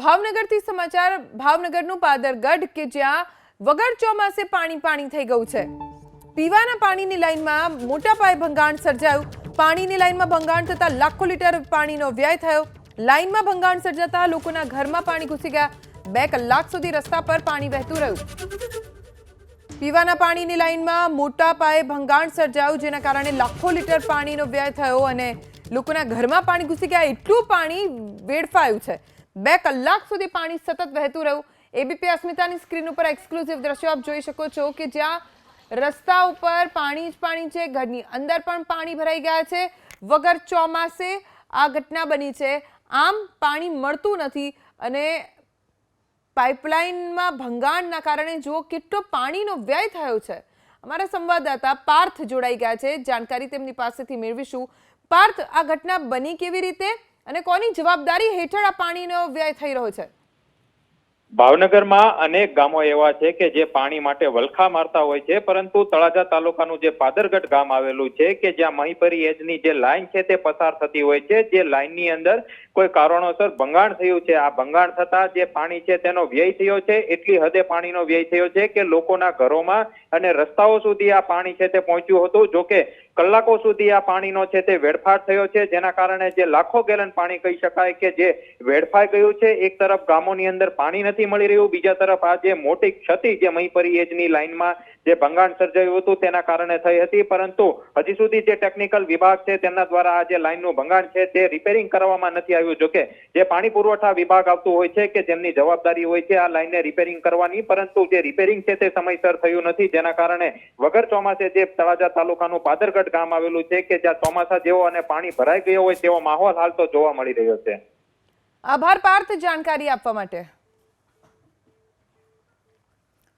ભાવનગરથી સમાચાર, ભાવનગરનું પાદરગઢ કે જ્યાં વગર ચોમાસે પાણી પાણી થઈ ગયું છે. પીવાના પાણીની લાઈનમાં મોટા પાયે ભંગાણ સર્જાયું. પાણીની લાઈનમાં ભંગાણ થતાં લાખો લીટર પાણીનો વ્યય થયો. લાઇનમાં ભંગાણ સર્જાતા લોકોના ઘરમાં પાણી ઘૂસી ગયા. બે કલાક સુધી રસ્તા પર પાણી વહેતું રહ્યું. પીવાના પાણીની લાઈનમાં મોટા પાયે ભંગાણ સર્જાયું, જેના કારણે લાખો લીટર પાણીનો વ્યય થયો અને લોકોના ઘરમાં પાણી ઘૂસી ગયા. એટલું પાણી વેડફાયું છે. બે કલાક સુધી પાણી સતત વહેતું રહ્યું. એબીપી અસ્મિતાની સ્ક્રીન ઉપર એક્સક્લુઝિવ દ્રશ્યો આપ જોઈ શકો છો કે જ્યાં રસ્તા ઉપર પાણી જ પાણી છે, ઘરની અંદર પણ પાણી ભરાઈ ગયા છે. વગર ચોમાસે આ ઘટના બની છે. આમ પાણી મળતું નથી અને પાઇપલાઇનમાં ભંગાણના કારણે જુઓ કેટલો પાણીનો વ્યય થયો છે. અમારા સંવાદદાતા પાર્થ જોડાઈ ગયા છે. જાણકારી તેમની પાસેથી મેળવીશું. પાર્થ, આ ઘટના બની કેવી રીતે? અને કોની જવાબદારી હેઠળ આ પાણીનો વ્યય થઈ રહ્યો છે? ભાવનગરમાં અનેક ગામો એવા છે કે જે પાણી માટે વલખા મારતા હોય છે, પરંતુ તળાજા તાલુકાનું જે પાદરગઢ ગામ આવેલું છે કે જ્યાં મહીપરી એજની જે લાઈન છે તે પસાર થતી હોય છે, જે લાઈનની અંદર કોઈ કારણોસર ભંગાણ થયું છે. આ ભંગાણ થતા જે પાણી છે તેનો વ્યય થયો છે, એટલી હદે પાણીનો વ્યય થયો છે કે લોકોના ઘરોમાં અને રસ્તાઓ સુધી આ પાણી છે તે પહોંચ્યું હતું. જો કે કલાકો સુધી આ પાણીનો છે તે વેડફાટ થયો છે, જેના કારણે જે લાખો ગેલન પાણી કહી શકાય કે જે વેડફાઈ ગયું છે, એક તરફ ગામોની અંદર પાણી નથી મળી રહ્યું, બીજા તરફ આ જે મોટી ક્ષતિ જે મહીપરી એજની લાઇનમાં જે ભંગાણ સર્જાયું હતું, તેના કારણે થઈ હતી, પરંતુ હજી સુધી જે ટેકનિકલ વિભાગ છે, તેમના દ્વારા આ જે લાઇનનું ભંગાણ છે, તે રિપેરિંગ કરવામાં નથી આવ્યું. જોકે જે પાણી પુરવઠા વિભાગ આવતું હોય છે કે જેમની જવાબદારી હોય છે, આ લાઇનને રિપેરિંગ કરવાની, પરંતુ જે રિપેરિંગ છે તે સમયસર થયું નથી, જેના કારણે વગર ચોમાસે જે તળાજા તાલુકાનું પાદરગઢ ગામ આવેલું છે કે જ્યાં ચોમાસા જેવો અને પાણી ભરાઈ ગયો હોય તેવો માહોલ હાલ તો જોવા મળી રહ્યો છે. આભાર પાર્થ, જાણકારી આપવા માટે.